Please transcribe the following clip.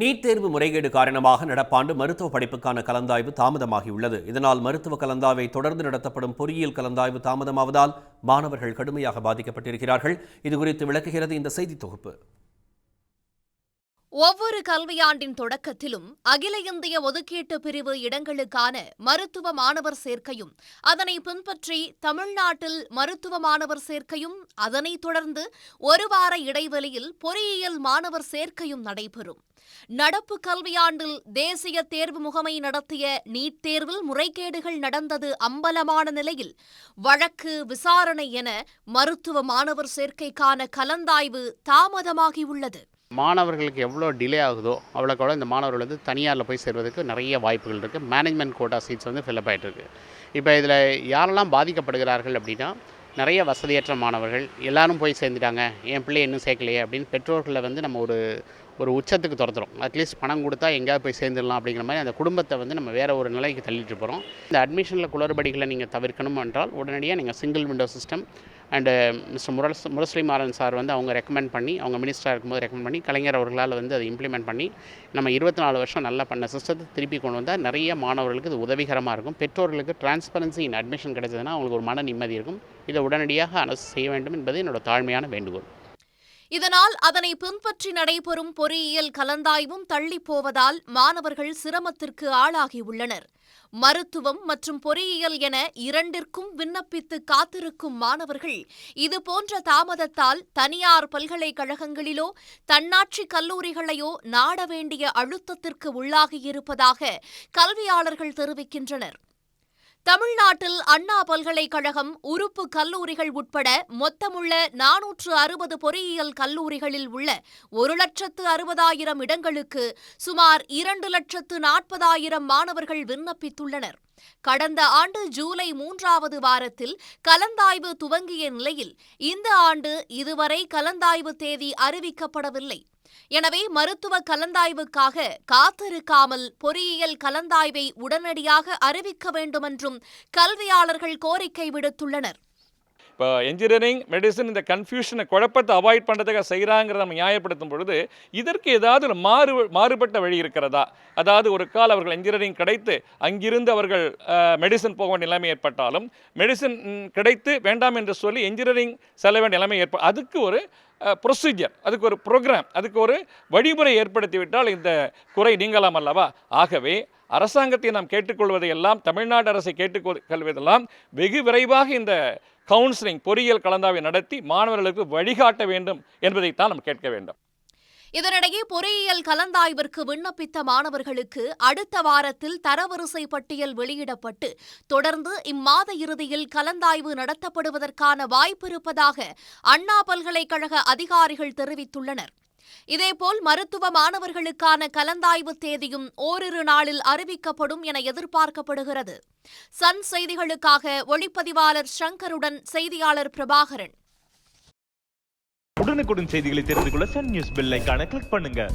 NEET தேர்வு முறைகேடு காரணமாக நடப்பாண்டு மருத்துவ படிப்புக்கான கலந்தாய்வு தாமதமாகியுள்ளது. இதனால் மருத்துவ கலந்தாய்வை தொடர்ந்து நடத்தப்படும் பொறியியல் கலந்தாய்வு தாமதமாவதால் மாணவர்கள் கடுமையாக பாதிக்கப்பட்டிருக்கிறார்கள். இதுகுறித்து விளக்குகிறது இந்த செய்தி தொகுப்பு. ஒவ்வொரு கல்வியாண்டின் தொடக்கத்திலும் அகில இந்திய ஒதுக்கீட்டு பிரிவு இடங்களுக்கான மருத்துவ மாணவர் சேர்க்கையும் அதனை பின்பற்றி தமிழ்நாட்டில் மருத்துவ மாணவர் சேர்க்கையும் அதனைத் தொடர்ந்து ஒரு வார இடைவெளியில் பொறியியல் மாணவர் சேர்க்கையும் நடைபெறும். நடப்பு கல்வியாண்டில் தேசிய தேர்வு முகமை நடத்திய நீட் தேர்வில் முறைகேடுகள் நடந்தது அம்பலமான நிலையில் வழக்கு விசாரணை என மருத்துவ மாணவர் சேர்க்கைக்கான கலந்தாய்வு தாமதமாகியுள்ளது. மாணவர்களுக்கு எவ்வளோ டிலே ஆகுதோ அவ்வளோக்கு இந்த மாணவர்கள் வந்து தனியாரில் போய் சேர்வதற்கு நிறைய வாய்ப்புகள் இருக்குது மேனேஜ்மெண்ட் கோட்டா சீட்ஸ் வந்து ஃபில்அப் ஆகிட்டுருக்கு இப்போ இதில் யாரெல்லாம் பாதிக்கப்படுகிறார்கள் அப்படின்னா நிறைய வசதியற்ற மாணவர்கள் எல்லாரும் போய் சேர்ந்துட்டாங்க என் பிள்ளை இன்னும் சேர்க்கலையே அப்படின்னு பெற்றோர்களை வந்து நம்ம ஒரு ஒரு உச்சத்துக்கு துரத்துறோம். அட்லீஸ்ட் பணம் கொடுத்தா எங்கேயாவது போய் சேர்ந்துடலாம் அப்படிங்கிற மாதிரி அந்த குடும்பத்தை வந்து நம்ம வேறு ஒரு நிலைக்கு தள்ளிட்டு போகிறோம் இந்த அட்மிஷனில் குளறுபடிகளை நீங்கள் தவிர்க்கணும் என்றால் உடனடியாக நீங்கள் single window system and mister முரஸ் Murasoli Maran sir வந்து அவங்க ரெக்கமெண்ட் பண்ணி அவங்க மினிஸ்டராக இருக்கும்போது ரெக்கமெண்ட் பண்ணி கலைஞர் அவர்களால் வந்து அதை இம்ப்ளிமெண்ட் பண்ணி நம்ம இருபத்தி நாலு வருஷம் நல்லா பண்ண சிஸ்டத்தை திருப்பி கொண்டு வந்தால் நிறைய மாணவர்களுக்கு இது உதவிகரமாக இருக்கும். பெற்றோர்களுக்கு டிரான்ஸ்பரன்சி இன் அட்மிஷன் கிடைச்சதுன்னா அவங்களுக்கு ஒரு மன நிம்மதி இருக்கும். இதை உடனடியாக அரசு செய்ய வேண்டும் என்பது என்னோட தாழ்மையான வேண்டுகோள். இதனால் அதனை பின்பற்றி நடைபெறும் பொறியியல் கலந்தாய்வும் தள்ளிப் போவதால் மாணவர்கள் சிரமத்திற்கு ஆளாகியுள்ளனர் மருத்துவம் மற்றும் பொறியியல் என இரண்டிற்கும் விண்ணப்பித்து காத்திருக்கும் மாணவர்கள் இதுபோன்ற தாமதத்தால் தனியார் பல்கலைக்கழகங்களிலோ தன்னாட்சி கல்லூரிகளையோ நாட வேண்டிய அழுத்தத்திற்கு உள்ளாகியிருப்பதாக கல்வியாளர்கள் தெரிவிக்கின்றனர். தமிழ்நாட்டில் அண்ணா பல்கலைக்கழகம் உறுப்பு கல்லூரிகள் உட்பட மொத்தமுள்ள நானூற்று அறுபது பொறியியல் கல்லூரிகளில் உள்ள ஒரு லட்சத்து அறுபதாயிரம் இடங்களுக்கு சுமார் இரண்டு லட்சத்து நாற்பதாயிரம் மாணவர்கள் விண்ணப்பித்துள்ளனர். கடந்த ஆண்டு ஜூலை மூன்றாவது வாரத்தில் கலந்தாய்வு துவங்கிய நிலையில் இந்த ஆண்டு இதுவரை கலந்தாய்வு தேதி அறிவிக்கப்படவில்லை. எனவே மருத்துவ கலந்தாய்வுக்காக காத்திருக்காமல் பொறியியல் கலந்தாய்வை உடனடியாக அறிவிக்க வேண்டுமென்றும் கல்வியாளர்கள் கோரிக்கை விடுத்துள்ளனர். இப்போ இன்ஜினியரிங் மெடிசன் இந்த கன்ஃபியூஷனை குழப்பத்தை அவாய்ட் பண்ணுறதுக்காக செய்கிறாங்கிறத நம்ம நியாயப்படுத்தும் பொழுது இதற்கு ஏதாவது ஒரு மாறு மாறுபட்ட வழி இருக்கிறதா? அதாவது ஒரு கால் அவர்கள் இன்ஜினியரிங் கிடைத்து அங்கிருந்து அவர்கள் மெடிசன் போக வேண்டிய நிலைமை ஏற்பட்டாலும் மெடிசன் கிடைத்து வேண்டாம் என்று சொல்லி இன்ஜினியரிங் செல்ல வேண்டிய நிலைமை ஏற்ப அதுக்கு ஒரு ப்ரொசீஜர் அதுக்கு ஒரு ப்ரோக்ராம் அதுக்கு ஒரு வழிமுறை ஏற்படுத்திவிட்டால் இந்த குறை நீங்கலாம் அல்லவா? ஆகவே அரசாங்கத்தை நாம் கேட்டுக்கொள்வதையெல்லாம் தமிழ்நாடு அரசை கேட்டுக்கொள்வதெல்லாம் வெகு விரைவாக இந்த கவுன்சிலிங் பொறியியல் கலந்தாய்வை நடத்தி மாணவர்களுக்கு வழிகாட்ட வேண்டும் என்பதைத்தான் நாம் கேட்க வேண்டும். இதனிடையே பொறியியல் கலந்தாய்விற்கு விண்ணப்பித்த மாணவர்களுக்கு அடுத்த வாரத்தில் தரவரிசை பட்டியல் வெளியிடப்பட்டு தொடர்ந்து இம்மாத இறுதியில் கலந்தாய்வு நடத்தப்படுவதற்கான வாய்ப்பிருப்பதாக அண்ணா பல்கலைக்கழக அதிகாரிகள் தெரிவித்துள்ளனர். இதேபோல் மருத்துவ மாணவர்களுக்கான கலந்தாய்வு தேதியும் ஓரிரு நாளில் அறிவிக்கப்படும் என எதிர்பார்க்கப்படுகிறது. சன் செய்திகளுக்காக ஒளிப்பதிவாளர் ஷங்கருடன் செய்தியாளர் பிரபாகரன். உடனுக்குடன் செய்திகளை தெரிந்து கொள்ள சன் நியூஸ் பெல் கிளிக் பண்ணுங்க.